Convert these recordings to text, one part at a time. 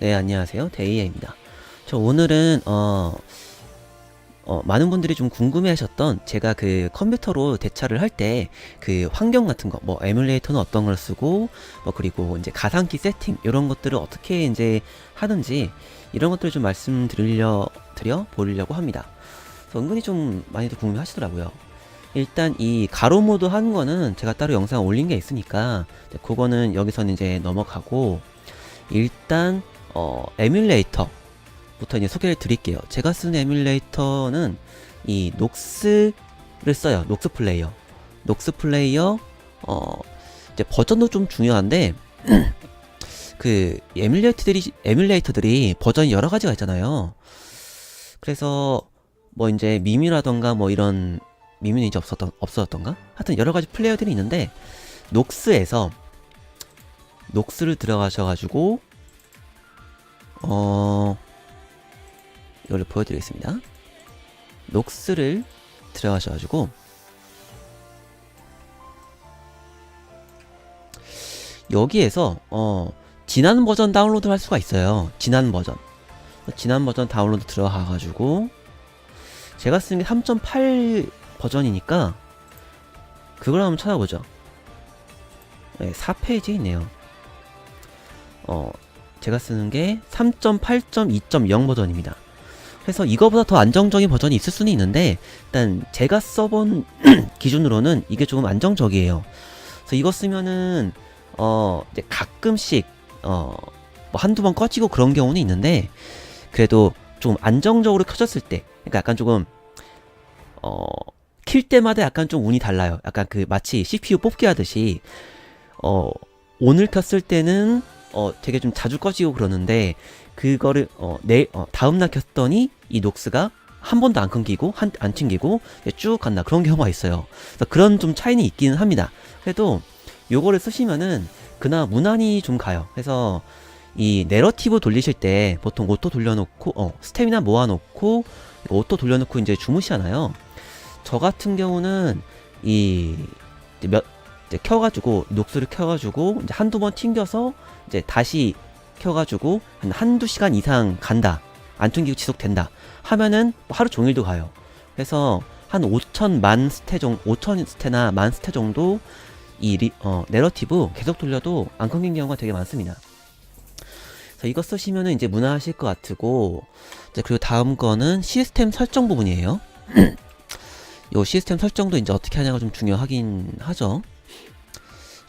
네, 안녕하세요. 데이아입니다. 저 오늘은, 어, 어, 많은 분들이 좀 궁금해 하셨던 제가 그 컴퓨터로 대처를 할 때 그 환경 같은 거, 뭐 에뮬레이터는 어떤 걸 쓰고, 뭐 그리고 이제 가상키 세팅, 이런 것들을 어떻게 이제 하는지, 이런 것들을 좀 말씀드리려, 드려 보려고 합니다. 은근히 좀 많이들 궁금해 하시더라고요. 일단 이 가로 모드 하는 거는 제가 따로 영상 올린 게 있으니까, 그거는 여기서는 이제 넘어가고, 일단 어, 에뮬레이터부터 이제 소개를 드릴게요. 제가 쓰는 에뮬레이터는 이 녹스를 써요. 녹스 플레이어. 녹스 플레이어 어, 이제 버전도 좀 중요한데 그 에뮬레이터들이 에뮬레이터들이 버전이 여러 가지가 있잖아요. 그래서 뭐 이제 미미라던가 뭐 이런 미미는 이제 없었던 없어졌던가? 하여튼 여러 가지 플레이어들이 있는데 녹스에서 녹스를 들어가셔 가지고 어 이걸 보여드리겠습니다. 녹스를 들어가셔가지고 여기에서 어 지난 버전 다운로드를 할 수가 있어요. 지난 버전 지난 버전 다운로드 들어가가지고 제가 쓰는 게 3.8 버전이니까 그걸 한번 찾아보죠. 네, 4페이지에 있네요. 어, 제가 쓰는 게 3.8.2.0 버전입니다. 그래서 이거보다 더 안정적인 버전이 있을 수는 있는데 일단 제가 써본 기준으로는 이게 조금 안정적이에요. 그래서 이거 쓰면은 어 이제 가끔씩 어 뭐 한두 번 꺼지고 그런 경우는 있는데 그래도 좀 안정적으로 켜졌을 때 그러니까 약간 조금 어 킬 때마다 약간 좀 운이 달라요. 약간 그 마치 CPU 뽑기 하듯이 어 오늘 켰을 때는 어 되게 좀 자주 꺼지고 그러는데 그거를 어 내 어, 다음 날 켰더니 이 녹스가 한 번도 안 끊기고 한, 안 튕기고 쭉 간다 그런 경우가 있어요. 그런 좀 차이는 있기는 합니다. 그래도 요거를 쓰시면은 그나마 무난히 좀 가요. 그래서 이 내러티브 돌리실 때 보통 오토 돌려놓고 어 스태미나 모아놓고 오토 돌려놓고 이제 주무시잖아요. 저 같은 경우는 이 몇 이제 켜가지고 녹스를 켜가지고 이제 한두 번 튕겨서 이제 다시 켜가지고 한 한두 시간 이상 간다. 안 튕기고 지속된다. 하면은 뭐 하루 종일도 가요. 그래서 한 5천 만 스테 정도 5천 스테나 만 스테 정도 이 리, 어, 내러티브 계속 돌려도 안 끊긴 경우가 되게 많습니다. 그래서 이거 쓰시면은 이제 무난하실 것 같고 이제 그리고 다음 거는 시스템 설정 부분이에요. 요 시스템 설정도 이제 어떻게 하냐가 좀 중요하긴 하죠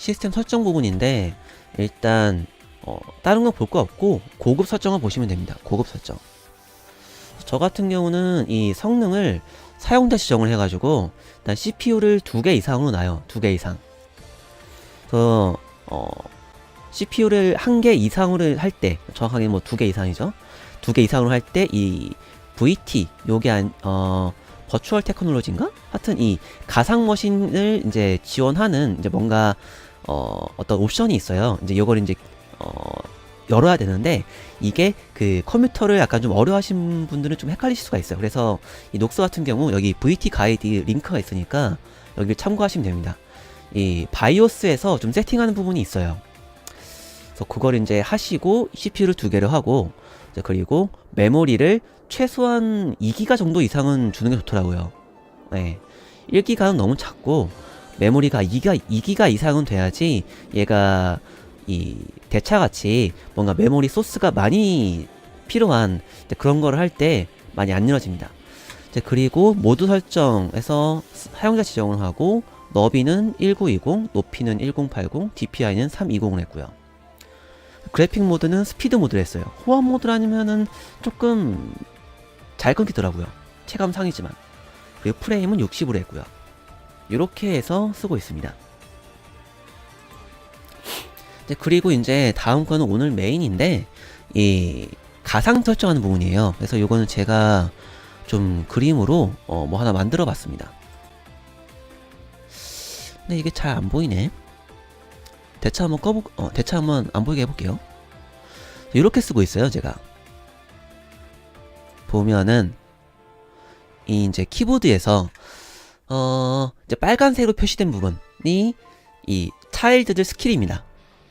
시스템 설정 부분인데 일단 어, 다른 거 볼 거 없고 고급 설정을 보시면 됩니다. 고급 설정. 저 같은 경우는 이 성능을 사용자 지정을 해가지고 일단 CPU를 두 개 이상으로 놔요. 두 개 이상. 그래서 어, CPU를 한 개 이상으로 할 때 정확하게 뭐 두 개 이상이죠. 두 개 이상으로 할 때 이 VT 요게 안, 어, 버추얼 테크놀로지인가? 하여튼 이 가상 머신을 이제 지원하는 이제 뭔가 어, 어떤 옵션이 있어요. 이제 요걸 이제 어, 열어야 되는데 이게 그 컴퓨터를 약간 좀 어려워하신 분들은 좀 헷갈리실 수가 있어요. 그래서 이 녹스 같은 경우 여기 VT 가이드 링크가 있으니까 여기를 참고하시면 됩니다. 이 바이오스에서 좀 세팅하는 부분이 있어요. 그래서 그걸 이제 하시고 CPU를 두 개를 하고 그리고 메모리를 최소한 2기가 정도 이상은 주는 게 좋더라고요. 네. 1기가는 너무 작고 메모리가 2기가 2기가 이상은 돼야지 얘가 이 대차같이 뭔가 메모리 소스가 많이 필요한 그런 거를 할 때 많이 안 늘어집니다. 그리고 모드 설정에서 사용자 지정을 하고 너비는 1920, 높이는 1080, DPI는 320을 했고요. 그래픽 모드는 스피드 모드를 했어요. 호환 모드를 아니면은 조금 잘 끊기더라고요. 체감상이지만. 그리고 프레임은 60으로 했고요. 이렇게 해서 쓰고 있습니다. 그리고 이제 다음 거는 오늘 메인인데 이 가상 설정하는 부분이에요. 그래서 이거는 제가 좀 그림으로 어, 뭐 하나 만들어 봤습니다. 근데 이게 잘 안 보이네. 대차 한번 꺼보, 어, 대차 한번 안 보이게 해볼게요. 이렇게 쓰고 있어요, 제가. 보면은 이 이제 키보드에서 어 이제 빨간색으로 표시된 부분이 이 차일드들 스킬입니다.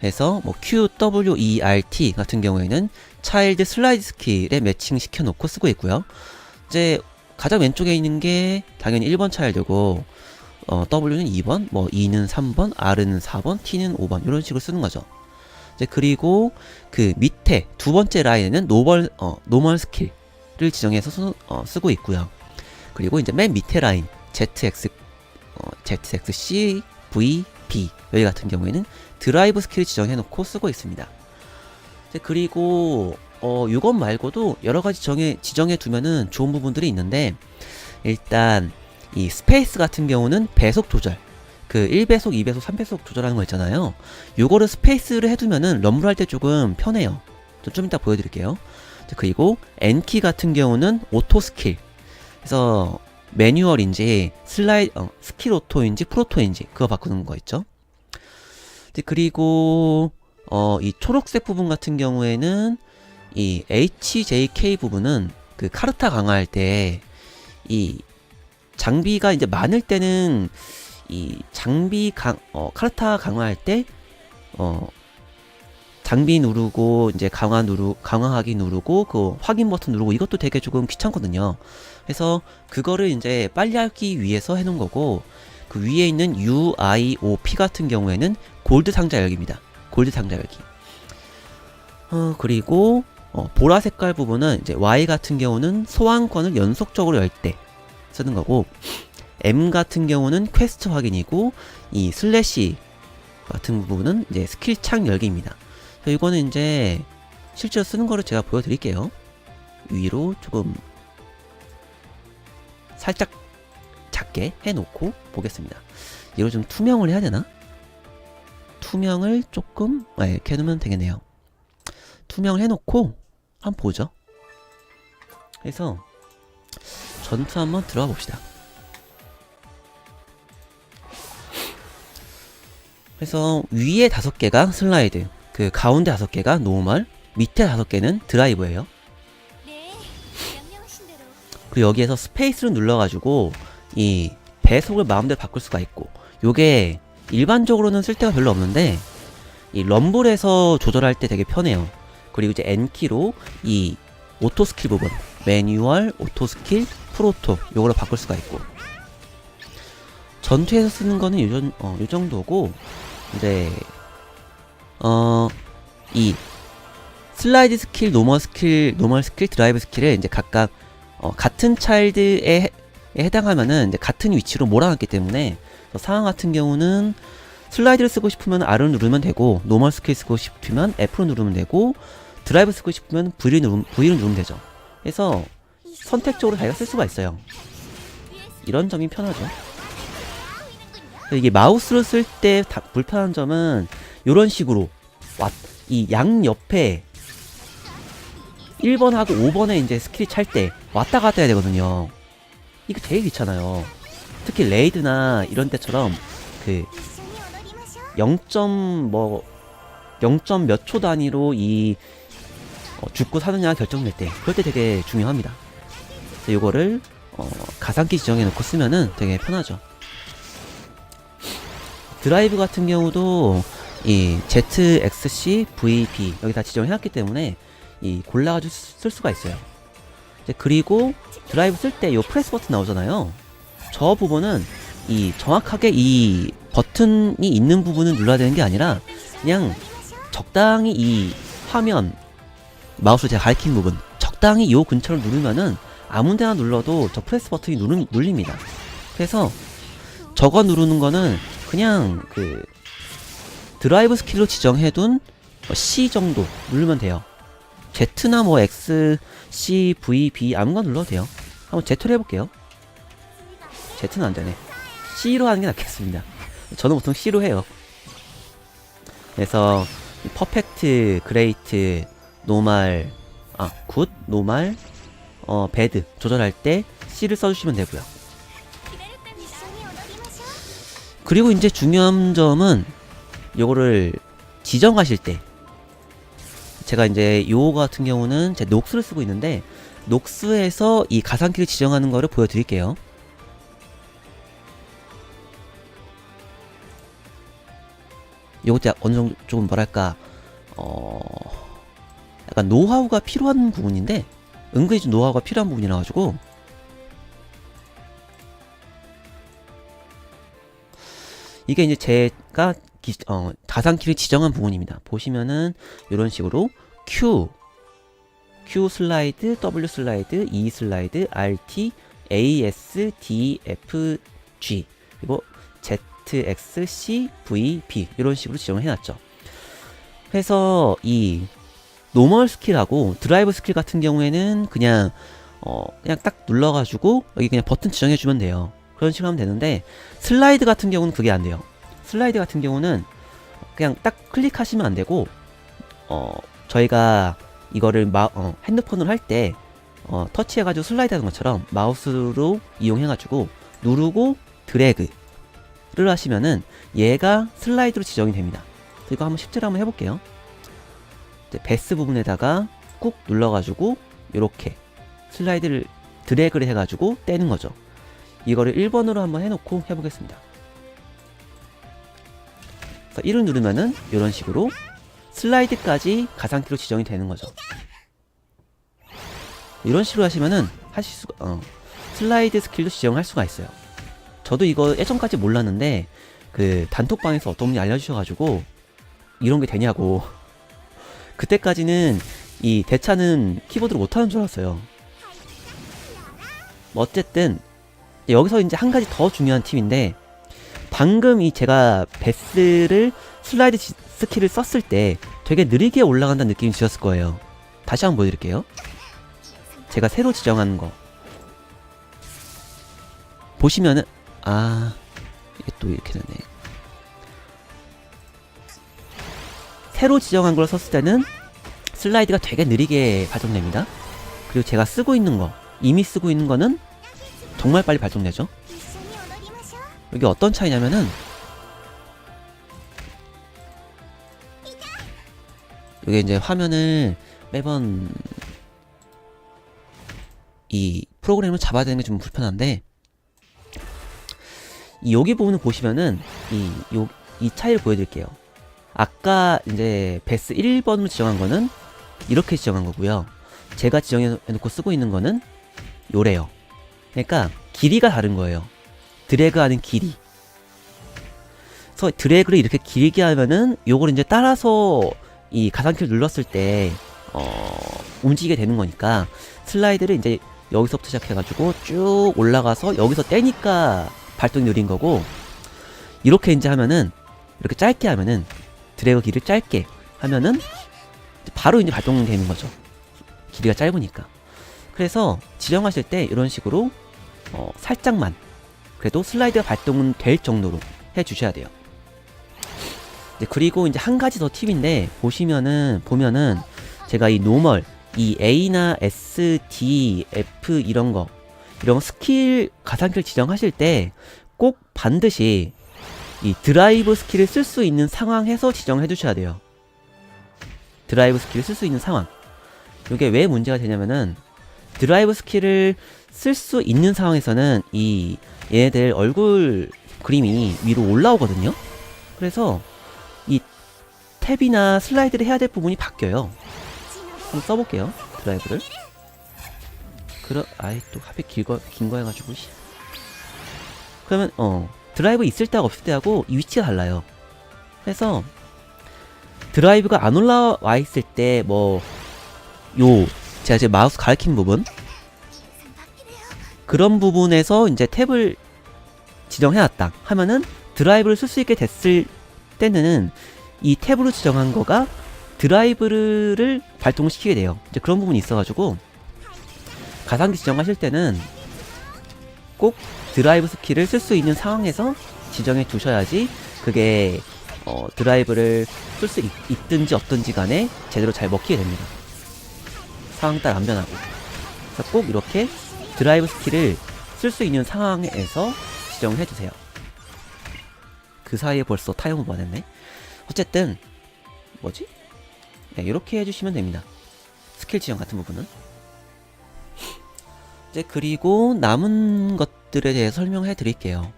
해서 뭐 Q, W, E, R, T 같은 경우에는 차일드 슬라이드 스킬에 매칭 시켜 놓고 쓰고 있고요. 이제 가장 왼쪽에 있는 게 당연히 1번 차일드고 어, W는 2번, 뭐 E는 3번, R은 4번, T는 5번 이런 식으로 쓰는 거죠. 이제 그리고 그 밑에 두 번째 라인에는 노멀 어, 노멀 스킬을 지정해서 쓰, 어, 쓰고 있고요. 그리고 이제 맨 밑에 라인 ZX 어, ZXC V B 여기 같은 경우에는 드라이브 스킬을 지정해 놓고 쓰고 있습니다. 그리고 어 이것 말고도 여러 가지 정해 지정해 두면은 좋은 부분들이 있는데 일단 이 스페이스 같은 경우는 배속 조절 그 1배속, 2배속, 3배속 조절하는 거 있잖아요. 요거를 스페이스를 해두면은 럼블 할 때 조금 편해요. 저좀 이따 보여드릴게요. 자, 그리고 N키 같은 경우는 오토 스킬. 그래서 매뉴얼인지 슬라이 어, 스킬 오토인지 프로토인지 그거 바꾸는 거 있죠. 그리고 어, 이 초록색 부분 같은 경우에는 이 HJK 부분은 그 카르타 강화할 때 이 장비가 이제 많을 때는 이 장비 강, 어, 카르타 강화할 때, 어, 장비 누르고, 이제 강화 누르, 강화하기 누르고, 그 확인 버튼 누르고, 이것도 되게 조금 귀찮거든요. 그래서 그거를 이제 빨리 하기 위해서 해놓은 거고, 그 위에 있는 UIOP 같은 경우에는 골드 상자 열기입니다. 골드 상자 열기. 어, 그리고, 어, 보라 색깔 부분은 이제 Y 같은 경우는 소환권을 연속적으로 열 때 쓰는 거고, M 같은 경우는 퀘스트 확인이고 이 슬래시 같은 부분은 이제 스킬 창 열기입니다. 이거는 이제 실제로 쓰는 거를 제가 보여드릴게요. 위로 조금 살짝 작게 해놓고 보겠습니다. 이걸 좀 투명을 해야 되나? 투명을 조금 아, 이렇게 해놓으면 되겠네요. 투명을 해놓고 한번 보죠. 그래서 전투 한번 들어가 봅시다. 그래서 위에 다섯 개가 슬라이드, 그 가운데 다섯 개가 노멀, 밑에 다섯 개는 드라이브예요. 그리고 여기에서 스페이스를 눌러가지고 이 배속을 마음대로 바꿀 수가 있고, 요게 일반적으로는 쓸데가 별로 없는데 이 럼블에서 조절할 때 되게 편해요. 그리고 이제 N키로 이 오토 스킬 부분, 매뉴얼, 오토 스킬, 프로토 요거를 바꿀 수가 있고 전투에서 쓰는 거는 요, 정- 어, 요 정도고 이제 어 이 슬라이드 스킬, 노멀 스킬, 노멀 스킬, 드라이브 스킬을 이제 각각 어, 같은 차일드에 해당하면은 같은 위치로 몰아놨기 때문에 상황 같은 경우는 슬라이드를 쓰고 싶으면 R을 누르면 되고 노멀 스킬 쓰고 싶으면 F를 누르면 되고 드라이브 쓰고 싶으면 V를 누르면, V를 누르면 되죠. 그래서 선택적으로 자기가 쓸 수가 있어요. 이런 점이 편하죠. 이게 마우스로 쓸 때 불편한 점은 이런 식으로 이양 옆에 1번하고 5번에 이제 스킬이 찰 때 왔다 갔다 해야 되거든요. 이거 되게 귀찮아요. 특히 레이드나 이런 때처럼 그 0. 뭐 0. 몇 초 단위로 이 어, 죽고 사느냐 결정될 때 그럴 때 되게 중요합니다. 그래서 이거를 어, 가상키 지정해 놓고 쓰면은 되게 편하죠. 드라이브 같은 경우도 이 ZXC, VB 여기 다 지정해 놨기 때문에 이 골라가지고 쓰- 쓸 수가 있어요. 이제 그리고 드라이브 쓸때요 프레스 버튼 나오잖아요. 저 부분은 이 정확하게 이 버튼이 있는 부분을 눌러야 되는 게 아니라 그냥 적당히 이 화면 마우스 제가 가리킨 부분 적당히 요 근처를 누르면은 아무 데나 눌러도 저 프레스 버튼이 누르, 눌립니다. 그래서 저거 누르는 거는 그냥 그 드라이브 스킬로 지정해둔 뭐 C 정도 누르면 돼요. Z나 뭐 X, C, V, B 아무거나 눌러도 돼요. 한번 Z로 해볼게요. Z는 안 되네. C로 하는 게 낫겠습니다. 저는 보통 C로 해요. 그래서 이 퍼펙트, 그레이트, 노말, 아, 굿, 노말, 어, 배드 조절할 때 C를 써주시면 되고요. 그리고 이제 중요한 점은 요거를 지정하실 때 제가 이제 요 같은 경우는 제 녹스를 쓰고 있는데 녹스에서 이 가상키를 지정하는 거를 보여드릴게요. 이것도 어느 정도 좀 뭐랄까 어 약간 노하우가 필요한 부분인데 은근히 좀 노하우가 필요한 부분이라 가지고 이게 이제 제가 기, 어, 가상키를 지정한 부분입니다. 보시면은 이런 식으로 Q, Q 슬라이드, W 슬라이드, E 슬라이드, RT, AS, D, F, G 그리고 Z, X, C, V, B 이런 식으로 지정을 해놨죠. 그래서 이 노멀 스킬하고 드라이브 스킬 같은 경우에는 그냥 어 그냥 딱 눌러가지고 여기 그냥 버튼 지정해주면 돼요. 그런 식으로 하면 되는데 슬라이드 같은 경우는 그게 안 돼요. 슬라이드 같은 경우는 그냥 딱 클릭하시면 안 되고 어 저희가 이거를 마, 어, 핸드폰으로 할때 어, 터치해가지고 슬라이드 하는 것처럼 마우스로 이용해가지고 누르고 드래그를 하시면은 얘가 슬라이드로 지정이 됩니다. 이거 한번 실제로 한번 해볼게요. 이제 베스 부분에다가 꾹 눌러가지고 이렇게 슬라이드를 드래그를 해가지고 떼는 거죠. 이거를 1번으로 한번 해놓고 해보겠습니다. 그래서 1을 누르면은 이런 식으로 슬라이드까지 가상키로 지정이 되는 거죠. 이런 식으로 하시면은 하실 수가 어, 슬라이드 스킬도 지정할 수가 있어요. 저도 이거 예전까지 몰랐는데 그 단톡방에서 어떤 분이 알려주셔가지고 이런 게 되냐고 그때까지는 이 대차는 키보드로 못하는 줄 알았어요. 뭐 어쨌든 여기서 이제 한 가지 더 중요한 팁인데 방금 이 제가 베스를 슬라이드 지- 스킬을 썼을 때 되게 느리게 올라간다는 느낌이 드셨을 거예요. 다시 한번 보여드릴게요. 제가 새로 지정한 거 보시면은 아 이게 또 이렇게 되네. 새로 지정한 걸 썼을 때는 슬라이드가 되게 느리게 발동됩니다. 그리고 제가 쓰고 있는 거 이미 쓰고 있는 거는 정말 빨리 발동되죠. 이게 어떤 차이냐면은 이게 이제 화면을 매번 이 프로그램을 잡아야 되는 게 좀 불편한데 이 여기 부분을 보시면은 이, 요, 이 차이를 보여드릴게요. 아까 이제 베스 1번으로 지정한 거는 이렇게 지정한 거고요. 제가 지정해 놓고 쓰고 있는 거는 요래요. 그러니까 길이가 다른 거예요. 드래그하는 길이. 그래서 드래그를 이렇게 길게 하면은 요걸 이제 따라서 이 가상키를 눌렀을 때 어, 움직이게 되는 거니까 슬라이드를 이제 여기서부터 시작해가지고 쭉 올라가서 여기서 떼니까 발동이 느린 거고 이렇게 이제 하면은 이렇게 짧게 하면은 드래그 길을 짧게 하면은 바로 이제 발동되는 거죠. 길이가 짧으니까. 그래서 지정하실 때 이런 식으로 어, 살짝만 그래도 슬라이드가 발동은 될 정도로 해 주셔야 돼요. 이제 그리고 이제 한 가지 더 팁인데 보시면은 보면은 제가 이 노멀 이 A나 S, D, F 이런 거 이런 거 스킬 가상키를 지정하실 때 꼭 반드시 이 드라이브 스킬을 쓸 수 있는 상황에서 지정해 두셔야 돼요. 드라이브 스킬을 쓸 수 있는 상황. 이게 왜 문제가 되냐면은 드라이브 스킬을 쓸 수 있는 상황에서는 이 얘네들 얼굴 그림이 위로 올라오거든요. 그래서 이 탭이나 슬라이드를 해야 될 부분이 바뀌어요. 한번 써볼게요. 드라이브를. 그러 아이 또 하필 길거 긴거 해가지고 씨. 그러면 어 드라이브 있을 때하고 없을 때하고 이 위치가 달라요. 그래서 드라이브가 안 올라와 있을 때 뭐 요 제가 지금 마우스 가리키는 부분 그런 부분에서 이제 탭을 지정해놨다 하면은 드라이브를 쓸 수 있게 됐을 때는 이 탭으로 지정한 거가 드라이브를 발동시키게 돼요. 이제 그런 부분이 있어가지고 가상기 지정하실 때는 꼭 드라이브 스킬을 쓸 수 있는 상황에서 지정해 두셔야지 그게 어, 드라이브를 쓸 수 있든지 없든지 간에 제대로 잘 먹히게 됩니다. 상황 따라 안 변하고. 꼭 이렇게 드라이브 스킬을 쓸 수 있는 상황에서 지정을 해주세요. 그 사이에 벌써 타협을 원했네. 어쨌든 뭐지? 네, 이렇게 해주시면 됩니다. 스킬 지정 같은 부분은. 이제 그리고 남은 것들에 대해 설명해 드릴게요.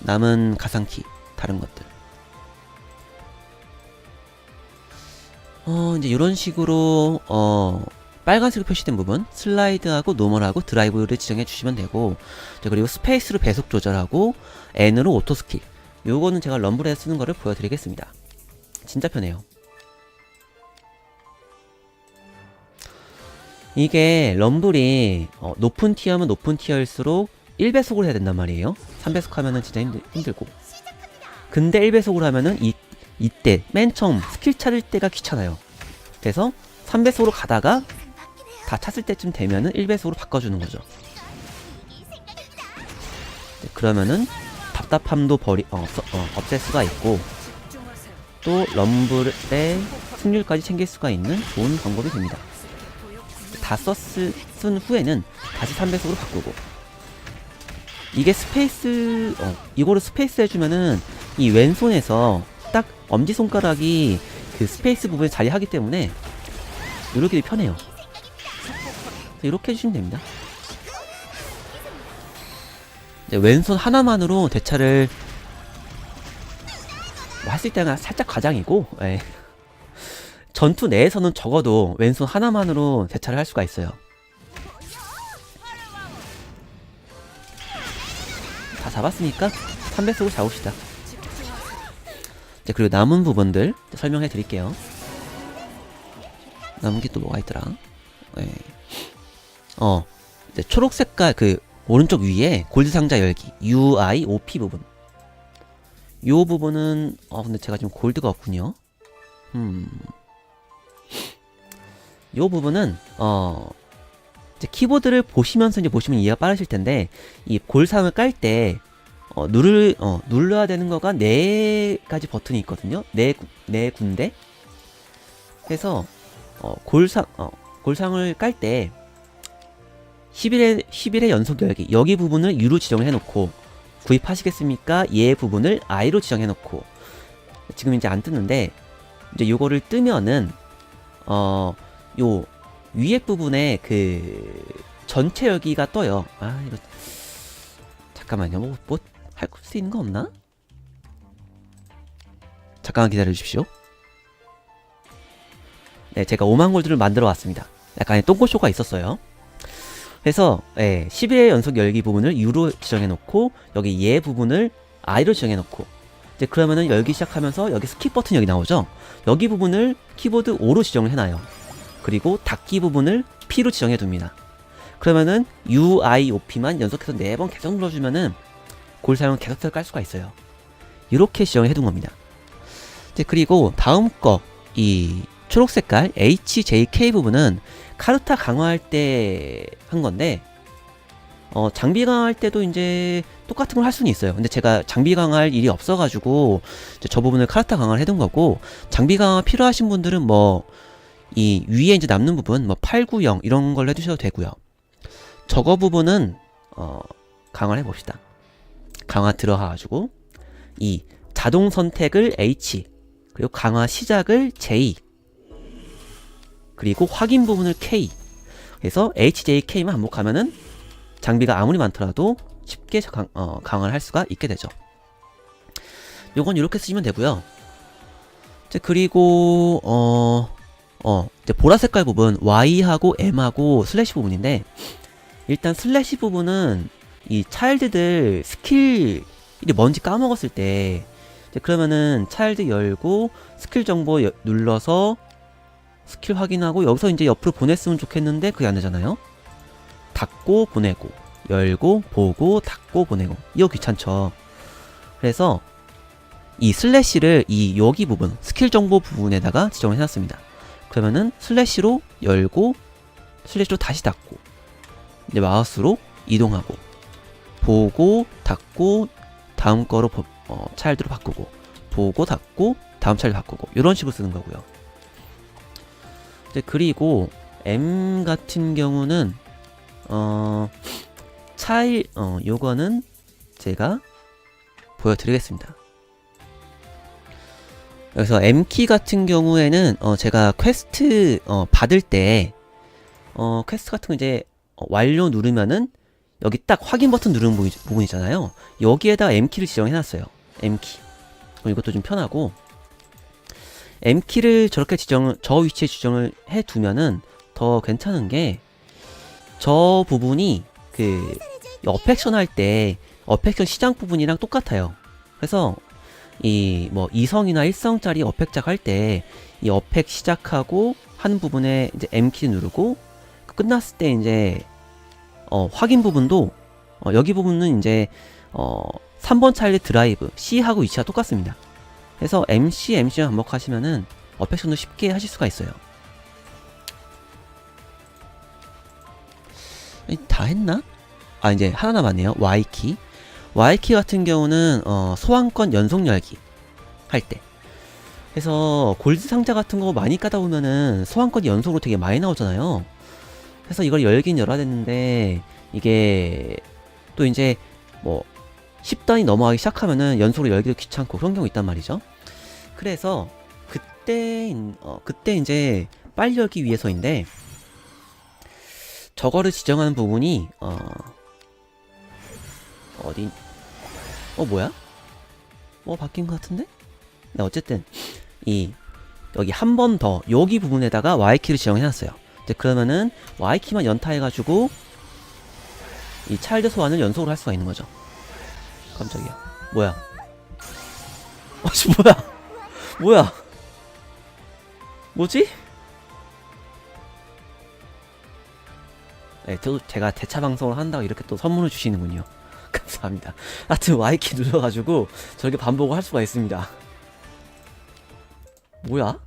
남은 가상키, 다른 것들. 어, 이제 이런 식으로, 어, 빨간색으로 표시된 부분, 슬라이드하고 노멀하고 드라이브를 지정해 주시면 되고, 자, 그리고 스페이스로 배속 조절하고, N으로 오토 스킬. 요거는 제가 럼블에 쓰는 거를 보여드리겠습니다. 진짜 편해요. 이게 럼블이 어, 높은 티어면 높은 티어일수록 1배속으로 해야 된단 말이에요. 3배속 하면은 진짜 힘들, 힘들고. 근데 1배속으로 하면은 이, 이때 맨 처음 스킬 찾을 때가 귀찮아요. 그래서 3배속으로 가다가 다 찾을 때쯤 되면은 1배속으로 바꿔주는 거죠. 네, 그러면은 답답함도 버리, 어, 없, 어, 없앨 수가 있고 또 럼블의 승률까지 챙길 수가 있는 좋은 방법이 됩니다. 다 썼을, 쓴 후에는 다시 3배속으로 바꾸고 이게 스페이스 어, 이거를 스페이스 해주면은 이 왼손에서 딱 엄지손가락이 그 스페이스 부분에 자리하기 때문에 누르기 편해요 이렇게 해주시면 됩니다 이제 왼손 하나만으로 대차를 뭐 할수 있다면 살짝 과장이고 예. 전투 내에서는 적어도 왼손 하나만으로 대차를 할 수가 있어요. 다 잡았으니까 3배속으로 잡읍시다. 이제 그리고 남은 부분들 설명해 드릴게요. 남은 게 또 뭐가 있더라? 네. 어, 이제 초록 색깔 그 오른쪽 위에 골드 상자 열기 UI OP 부분. 요 부분은 어 근데 제가 지금 골드가 없군요. 음. 요 부분은 어 이제 키보드를 보시면서 이제 보시면 이해가 빠르실 텐데 이 골상을 깔때 어, 누를 어, 눌러야 되는 거가 네 가지 버튼이 있거든요. 네, 구- 네 군데. 그래서 어, 골상 어, 골상을 깔 때 11회 11회 연속 열기 여기 부분을 U로 지정을 해놓고 구입하시겠습니까? 얘 부분을 I로 지정해 놓고 지금 이제 안 뜨는데 이제 요거를 뜨면은 어 요 위에 부분에 그 전체 열기가 떠요. 아 이거 잠깐만요. 뭐뭐할수 있는 거 없나? 잠깐만 기다려 주십시오. 네, 제가 5만 골드를 만들어 왔습니다. 약간의 똥꼬쇼가 있었어요. 그래서 예, 11회 연속 열기 부분을 U로 지정해 놓고 여기 얘 부분을 I로 지정해 놓고 이제 그러면은 열기 시작하면서 여기 스킵 버튼 여기 나오죠? 여기 부분을 키보드 5로 지정을 해놔요. 그리고 닫기 부분을 P로 지정해 둡니다. 그러면은 U, I, O, P만 연속해서 4번 계속 눌러주면은 골 사용을 계속 깔 수가 있어요. 이렇게 지정을 해둔 겁니다. 이제 그리고 다음 거, 이 초록 색깔 HJK 부분은 카르타 강화할 때 한 건데, 어, 장비 강화할 때도 이제 똑같은 걸 할 수는 있어요. 근데 제가 장비 강화할 일이 없어가지고 저 부분을 카르타 강화를 해둔 거고, 장비 강화 필요하신 분들은 뭐, 이 위에 이제 남는 부분, 뭐 890 이런 걸로 해두셔도 되고요. 저거 부분은 어, 강화를 해봅시다. 강화 들어가가지고 이 자동 선택을 H 그리고 강화 시작을 J 그리고 확인 부분을 K 그래서 HJK만 반복하면은 장비가 아무리 많더라도 쉽게 강, 어, 강화를 할 수가 있게 되죠. 요건 이렇게 쓰시면 되고요. 이제 그리고 어, 어, 이제 보라 색깔 부분 Y하고 M하고 슬래시 부분인데 일단 슬래시 부분은 이 차일드들 스킬이 뭔지 까먹었을 때 그러면은 차일드 열고 스킬 정보 여- 눌러서 스킬 확인하고 여기서 이제 옆으로 보냈으면 좋겠는데 그게 안 되잖아요. 닫고 보내고 열고 보고 닫고 보내고 이거 귀찮죠. 그래서 이 슬래시를 이 여기 부분 스킬 정보 부분에다가 지정을 해놨습니다. 그러면은 슬래시로 열고 슬래시로 다시 닫고 이제 마우스로 이동하고 보고 닫고 다음 거로 보- 어, 차일드로 바꾸고 보고 닫고 다음 차일드 바꾸고 이런 식으로 쓰는 거고요. 이제 그리고 M 같은 경우는 어 차일 어 요거는 제가 보여드리겠습니다. 그래서 M키 같은 경우에는 어 제가 퀘스트 어 받을 때 어 퀘스트 같은 거 이제 어, 완료 누르면은 여기 딱 확인 버튼 누르는 부분, 부분 있잖아요. 여기에다 M키를 지정해 놨어요. M키. 이것도 좀 편하고 M 키를 저렇게 지정을 저 위치에 지정을 해 두면은 더 괜찮은 게 저 부분이 그 어펙션 할 때 어펙션 시장 부분이랑 똑같아요. 그래서 이뭐 2성이나 1성짜리 어펙작 할 때 이 어펙 시작하고 한 부분에 이제 M 키 누르고 끝났을 때 이제 어 확인 부분도 어 여기 부분은 이제 어 3번 차일드 드라이브 C하고 위치가 똑같습니다. 그래서 MC, MC만 반복하시면은 어펙션도 쉽게 하실 수가 있어요. 이, 다 했나? 아 이제 하나 남았네요. Y키. Y키 같은 경우는 어, 소환권 연속 열기 할 때. 그래서 골드 상자 같은 거 많이 까다 보면은 소환권이 연속으로 되게 많이 나오잖아요. 그래서 이걸 열긴 열어야 되는데 이게 또 이제 뭐 10단이 넘어가기 시작하면은 연속으로 열기도 귀찮고 그런 경우 있단 말이죠. 그래서 그때 어 그때 이제 빨리 열기 위해서인데 저거를 지정하는 부분이 어 어디 어 뭐야? 뭐 바뀐 것 같은데? 네 어쨌든 이 여기 한 번 더 여기 부분에다가 Y키를 지정해놨어요. 이제 그러면은 Y키만 연타해가지고 이 차일드 소환을 연속으로 할 수가 있는 거죠. 깜짝이야. 뭐야? 아씨 뭐야? 뭐야? 뭐지? 네, 또 제가 대차 방송을 한다고 이렇게 또 선물을 주시는군요. 감사합니다. 하여튼 Y키 눌러가지고 저렇게 반복을 할 수가 있습니다. 뭐야?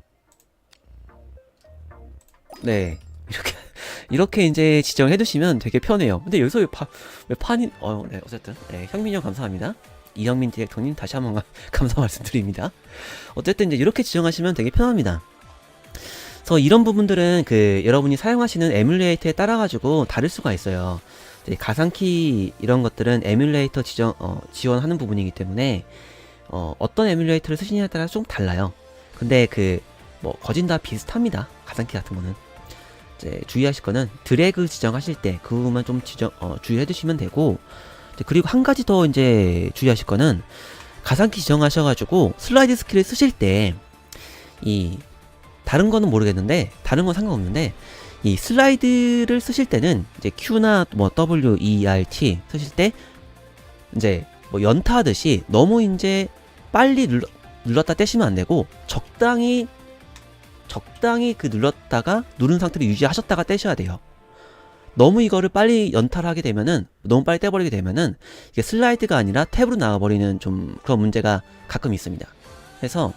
네, 이렇게 이제 지정해 두시면 되게 편해요. 근데 여기서 왜, 파, 왜 판이 어, 네, 어쨌든 네, 현민이 형 감사합니다. 이영민 디렉터님 다시 한번 가- 감사 말씀드립니다. 어쨌든 이제 이렇게 지정하시면 되게 편합니다. 그래서 이런 부분들은 그 여러분이 사용하시는 에뮬레이터에 따라 가지고 다를 수가 있어요. 가상키 이런 것들은 에뮬레이터 지정 어, 지원하는 부분이기 때문에 어, 어떤 에뮬레이터를 쓰시냐에 따라 좀 달라요. 근데 그 뭐 거진 다 비슷합니다. 가상키 같은 거는 이제 주의하실 거는 드래그 지정하실 때그 부분만 좀 지정 어, 주의해 두시면 되고 그리고 한 가지 더 이제 주의하실 거는 가상키 지정하셔가지고 슬라이드 스킬을 쓰실 때 이 다른 거는 모르겠는데 다른 건 상관없는데 이 슬라이드를 쓰실 때는 이제 Q나 뭐 W, E, R, T 쓰실 때 이제 뭐 연타하듯이 너무 이제 빨리 눌러, 눌렀다 떼시면 안 되고 적당히 적당히 그 눌렀다가 누른 상태로 유지하셨다가 떼셔야 돼요. 너무 이거를 빨리 연타를 하게 되면은 너무 빨리 떼버리게 되면은 이게 슬라이드가 아니라 탭으로 나와버리는 좀 그런 문제가 가끔 있습니다. 그래서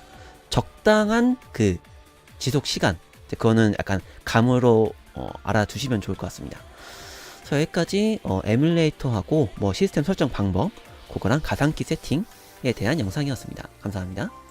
적당한 그 지속 시간 그거는 약간 감으로 어, 알아두시면 좋을 것 같습니다. 그래서 여기까지 어, 에뮬레이터하고 뭐 시스템 설정 방법 그거랑 가상키 세팅에 대한 영상이었습니다. 감사합니다.